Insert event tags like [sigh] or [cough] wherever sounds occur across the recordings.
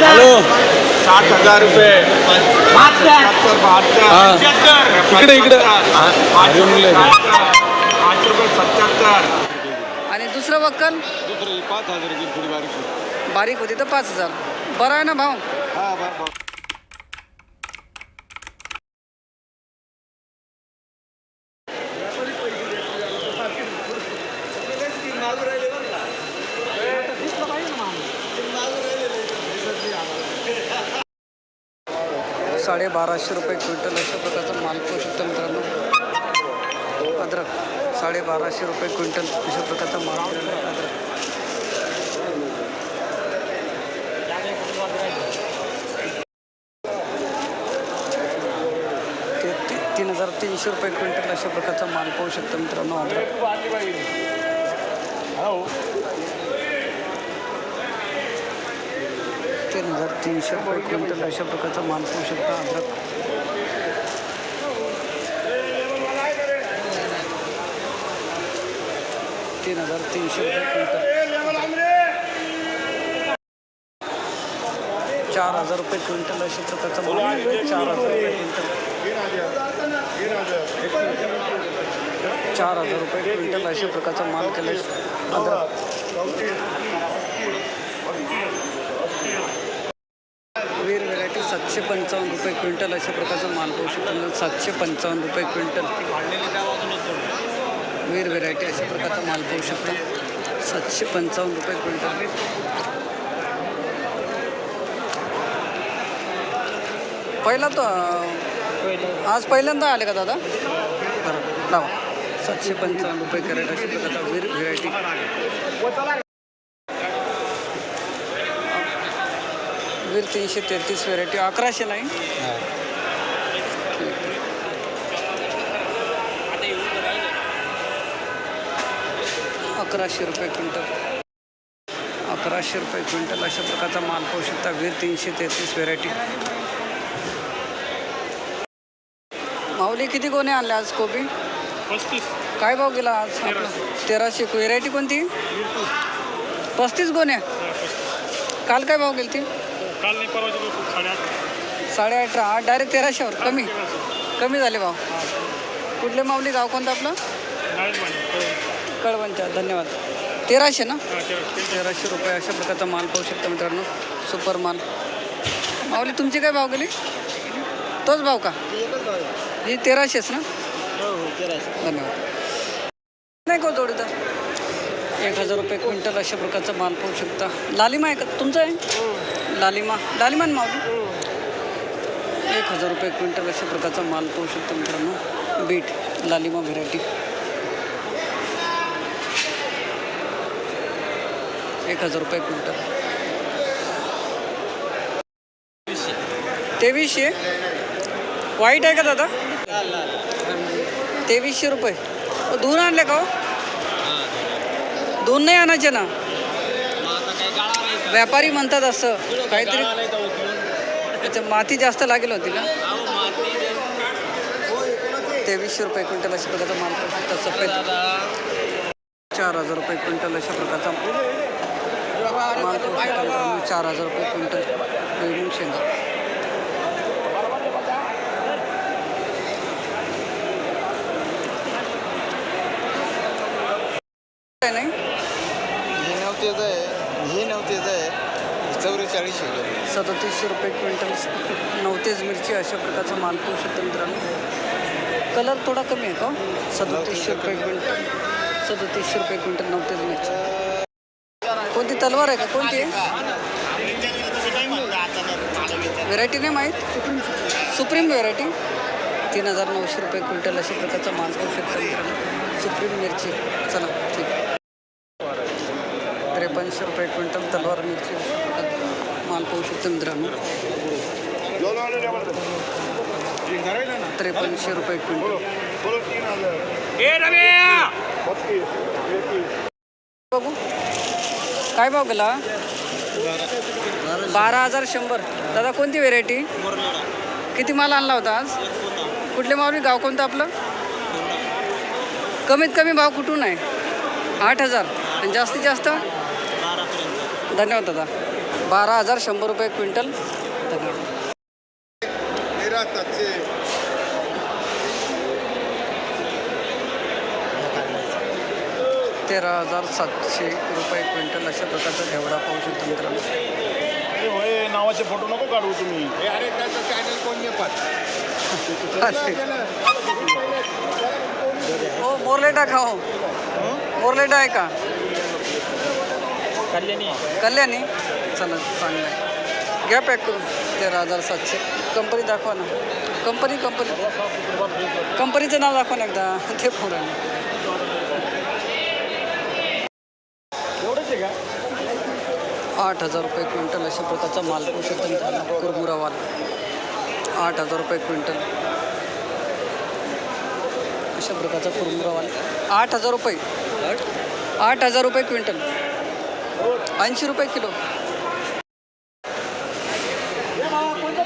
Hello. साठ हजार रुपये. इकडे इकडे. आठ रुपये सत्याहत्तर. आणि दुसरं वक्कल? पाच हजार थोडी बारीक बारीक होती तर पाच हजार. बरं आहे ना भाऊ? साडेबाराशे रुपये क्विंटल अशा प्रकारचा माल पोहोचू शकतो मित्रांनो. अद्रक साडेबाराशे रुपये क्विंटल अशा प्रकारचा माल दिलेला आहे अद्रक. ते ती- तीन हजार तीनशे रुपये क्विंटल अशा प्रकारचा माल पाहू शकतो मित्रांनो अद्रक. हजार तीनशे रुपये क्विंटल अशा प्रकारचा माल पाहू शकता अद्रक तीन हजार तीनशे रुपये क्विंटल. चार हजार रुपये क्विंटल अशा प्रकारचा माल चार हजार रुपये क्विंटल. चार हजार रुपये क्विंटल अशा प्रकारचा माल केला अद्रक वीर व्हेरायटी सातशे पंचावन्न रुपये क्विंटल अशा प्रकारचा माल पाहू शकतो. म्हणजे सातशे पंचावन्न रुपये क्विंटल. वीर व्हेरायटी अशा प्रकारचा माल पाहू शकता. सातशे पंचावन्न रुपये क्विंटल. पहिला तो आज पहिल्यांदा आले का दादा? बरं लावा. सातशे पंचावन्न रुपये कॅरेट अशा प्रकारचा वीर व्हेरायटी. वीर तीनशे तेहतीस व्हेरायटी अकराशे नाही अकराशे रुपये क्विंटल. अकराशे रुपये क्विंटल अशा प्रकारचा माल पाहू शकता. वीर तीनशे तेहतीस व्हेरायटी माऊली किती कोणी आणले आज कोबी? काय भाव गेला आज तेराशे. व्हेरायटी कोणती? पस्तीस गोण्या? काल काय भाव गेली ती काल नाही साडे अठरा. आठ डायरेक्ट तेराशेवर कमी. कमी झाले भाव कुठले माऊली गाव कोणतं आपलं? कळवणच्या. धन्यवाद. तेराशे ना? तेराशे. रुपये अशा प्रकारचा माल पाहू शकता मित्रांनो. सुपर माल. माऊली तुमची काय भाव गेली? तोच भाव का? ही तेराशेच ना? धन्यवाद. नाही का जोडीदार? एक हजार रुपये क्विंटल अशा प्रकारचा माल पाहू शकता. लालिमा आहे का? तुमचं आहे? लालिमा लालिमा ना माऊली एक हजार रुपये क्विंटल अशा प्रकारचा माल पाहू शकता मित्रांनो. बीट लालिमा व्हेरायटी एक हजार रुपये क्विंटल. तेवीसशे? वाईट आहे का दादा? तेवीसशे रुपये. धुवून आणले का हो? धुवून नाही आणायचे ना? व्यापारी म्हणतात असं. काहीतरी अच्छा माती जास्त लागेल होती का तेवीसशे रुपये क्विंटल अशा प्रकारचा माल सफेद चार हजार रुपये क्विंटल अशा प्रकारचा माल चार हजार रुपये क्विंटल भुईमुग शेंगा. काय नाही हे नव्हतेच आहे हे नव्हतेच आहे चौवेचाळीस सदतीसशे रुपये क्विंटल नवतेज मिरची अशा प्रकारचा माल पाहू शकतो मित्रांनो. कलर थोडा कमी आहे का? सदतीसशे रुपये क्विंटल. सदतीसशे रुपये क्विंटल नवतेज मिरची. कोणती तलवार आहे का? कोणती? व्हेरायटी नाही माहीत? सुप्रीम व्हेरायटी तीन हजार नऊशे रुपये क्विंटल अशा प्रकारचा माल पाहू शकता मित्रांनो. सुप्रीम मिरची. चला ठीक. आहे त्रेपन्नशे रुपये क्विंटल तलवार मिरची माल पाहू शकतो मित्रांनो. त्रेपन्नशे रुपये क्विंटल. बघू. काय भाव गेला? बारा हजार शंभर. दादा कोणती व्हेरायटी किती माल आणला होता आज? कुठले माल? गाव कोणतं आपलं? कमीत कमी भाव कुठून आहे? आठ हजार. आणि जास्तीत जास्त? धन्यवाद दादा. बारा हजार शंभर रुपये क्विंटल. तेरा हजार सातशे रुपये क्विंटल अशा प्रकारचा घेवडा पाहू शकतो मित्रांनो. होय नावाचे फोटो नको काढू तुम्ही. अरे त्याचं चॅनल कोण येतात हो मोरलेटा का हो. मोरलेटा आहे का? कल्याणी कल्याणी? चला चांगलं आहे. घ्या पॅक करून. तेरा हजार सातशे. कंपनी दाखवा ना. कंपनी कंपनी कंपनीचं नाव दाखवा ना एकदा. ते फोन आहे आठ हजार रुपये क्विंटल अशा प्रकारचा माल शकतो मित्रांनो कुरमुरावाल. आठ हजार रुपये क्विंटल. अशा प्रकारचा कुरमुरावाल. आठ हजार रुपये. आठ हजार रुपये क्विंटल. ऐंशी रुपये किलो.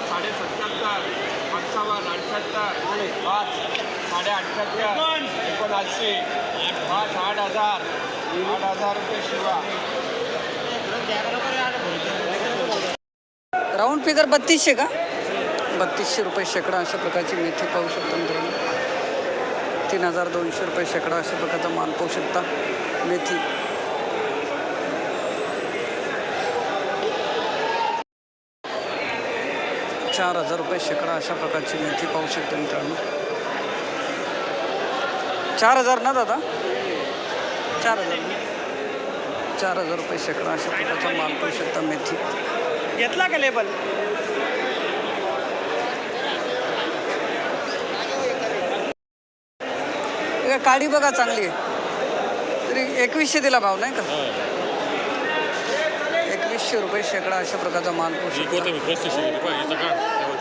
पाच साडे सत्याहत्तर पंचावन्न अठ्ठ्याहत्तर पाच साडे अठ्ठ्याहत्तर एकोणऐंशी पाच आठ हजार आठ हजार रुपये शिवा. राऊंड फिगर बत्तीसशे का? बत्तीसशे रुपये शेकडा अशा प्रकारची मेथी पाहू शकता मित्रांनो. तीन हजार दोनशे रुपये शेकडा अशा प्रकारचा माल पाहू शकता मेथी. चार हजार रुपये शेकडा अशा प्रकारची मेथी पाहू शकते मित्रांनो. चार हजार ना दादा? चार हजार. चार हजार रुपये शेकडा अशा प्रकारचा माल पाहू शकता मेथी. घेतला का लेबल? काळी बघा चांगली. आहे तरी एकवीसशे दिला भाव नाही का? हो. एकवीसशे रुपये शेकडा अशा प्रकारचा माल शकता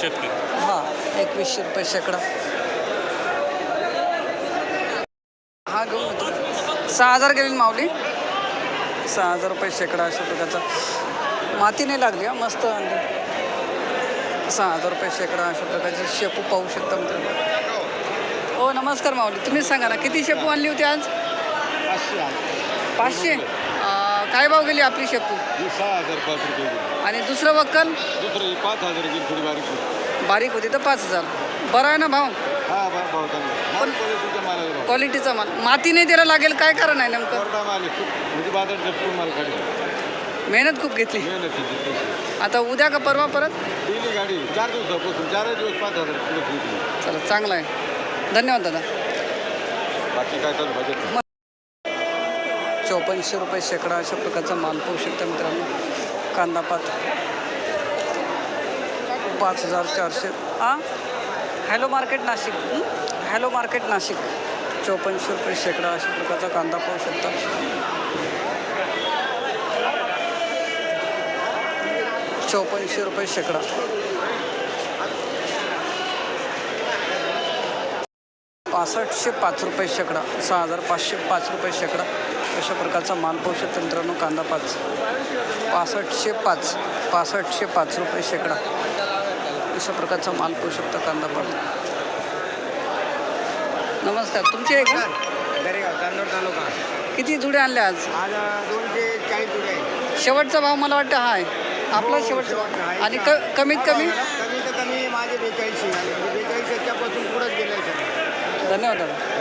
शेतकरी. हां एकवीसशे रुपये शेकडा. हा घेऊन येतो. सहा हजार गेली माऊली? सहा हजार रुपये शेकडा अशा प्रकारचा. माती नाही लागली हा मस्त आणली. सहा हजार रुपये शेकडा अशा प्रकारची शेपू पाहू शकता मित्रांनो. हो नमस्कार माऊली. तुम्हीच सांगा ना किती शेपू आणली होती आज? पाचशे अं, काय भाव गेली आपली शेपू सहा हजार पाच रुपये गेले. आणि दुसरं वक्कल? दुसरं पाच हजार गेली थोडी बारीक होती. बारीक होती तर पाच हजार. बरं आहे ना भाव? हा बा भाव चांगला माल क्वालिटीच्या मालाला भाव. क्वालिटीचा माल. माती नाही द्यायला लागेल काय कारण आहे नेमकं? कोरडा माल आहे. खूप म्हणजे बाजार माल मेहनत खूप घेतली. पैसे. आता उद्या का परवा परत? दिली गाडी. चार दिवसापासून चारच दिवस पाच हजार घेतली. चला चांगला आहे. धन्यवाद दादा. बाकी काय चालू बजेट? चौपन्नशे रुपये शेकडा अशा प्रकारचा माल पाहू शकता मित्रांनो. कांदा पात. पाच हजार चारशे. हां hello market Nashik. Hello market Nashik. चौपन्नशे रुपये शेकडा अशा प्रकारचा कांदा पाहू शकता. चौपन्नशे रुपये शेकडा. पासष्टशे पाच रुपये शेकडा. सहा हजार पाचशे पाच रुपये शेकडा. अशा प्रकारचा माल पाहू शकतो मित्रांनो कांदा पाच. पासष्टशे पाच. पासष्टशे पाच रुपये शेकडा. अशा प्रकारचा माल पाहू शकता कांदा पाच नमस्कार तुमची आहे का? तालुका. किती जुडे आणले आज? आज दोनशे चाळीस जुडे शेवटचा भाव मला वाटतं हा आहे. आपला शेवटचा. आणि क कमीत कमी? कमी तर कमी माझे बेचाळीसशे. झाले म्हणजे बेचाळीस पुढंच गेले धन्यवाद दादा. धन्यवाद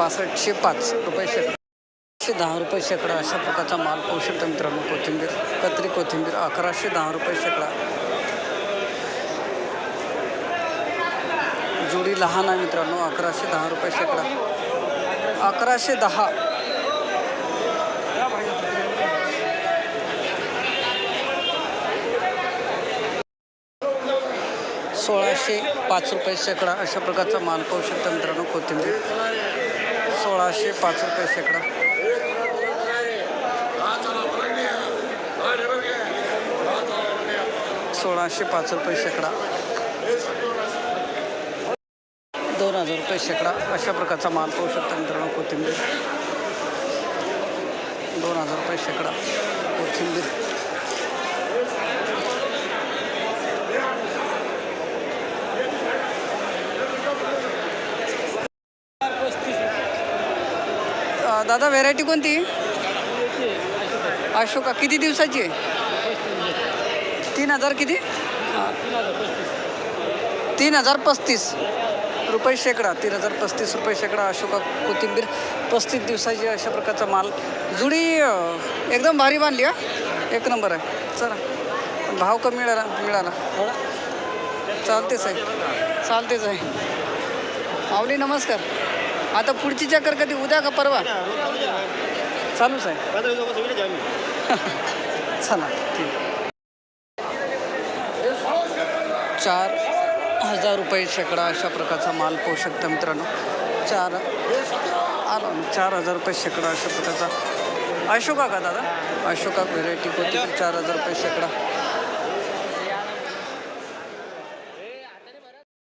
पासष्टशे पाच रुपये शेकडा एकशे दहा रुपये शेकडा अशा प्रकारचा माल पाहू शकतो मित्रांनो कोथिंबीर कत्री कोथिंबीर अकराशे दहा रुपये शेकडा. जोडी लहान आहे मित्रांनो अकराशे दहा रुपये शेकडा. अकराशे दहा. सोळाशे पाच रुपये शेकडा अशा प्रकारचा माल पाहू शकता मित्रांनो कोथिंबीर. सोळाशे पाच रुपये शेकडा. सोळाशे पाच रुपये शेकडा. दोन हजार रुपये शेकडा. अशा प्रकारचा माल पाहू शकता मित्रांनो कोथिंबीर. दोन हजार रुपये शेकडा कोथिंबीर. दादा व्हेरायटी कोणती? अशोका किती दिवसाची आहे? तीन हजार किती? हां तीन हजार पस्तीस. रुपये शेकडा तीन हजार पस्तीस रुपये शेकडा अशोका कोथिंबीर. पस्तीस दिवसाची अशा प्रकारचा माल. जुडी एकदम भारी बांधली हा? एक नंबर आहे. चला. भाव कमी मिळाला मिळाला. चालतेच आहे. चालतेच आहे. माऊली नमस्कार. आता पुढची चक्कर कधी? उद्या का परवा? चालूच आहे [laughs] चला ठीक. चार हजार रुपये शेकडा अशा प्रकारचा माल पोहू शकतो मित्रांनो. चार आला चार हजार रुपये शेकडा अशा प्रकारचा. अशोका का दादा? अशोका व्हेरायटी कोणती? चार हजार रुपये शेकडा.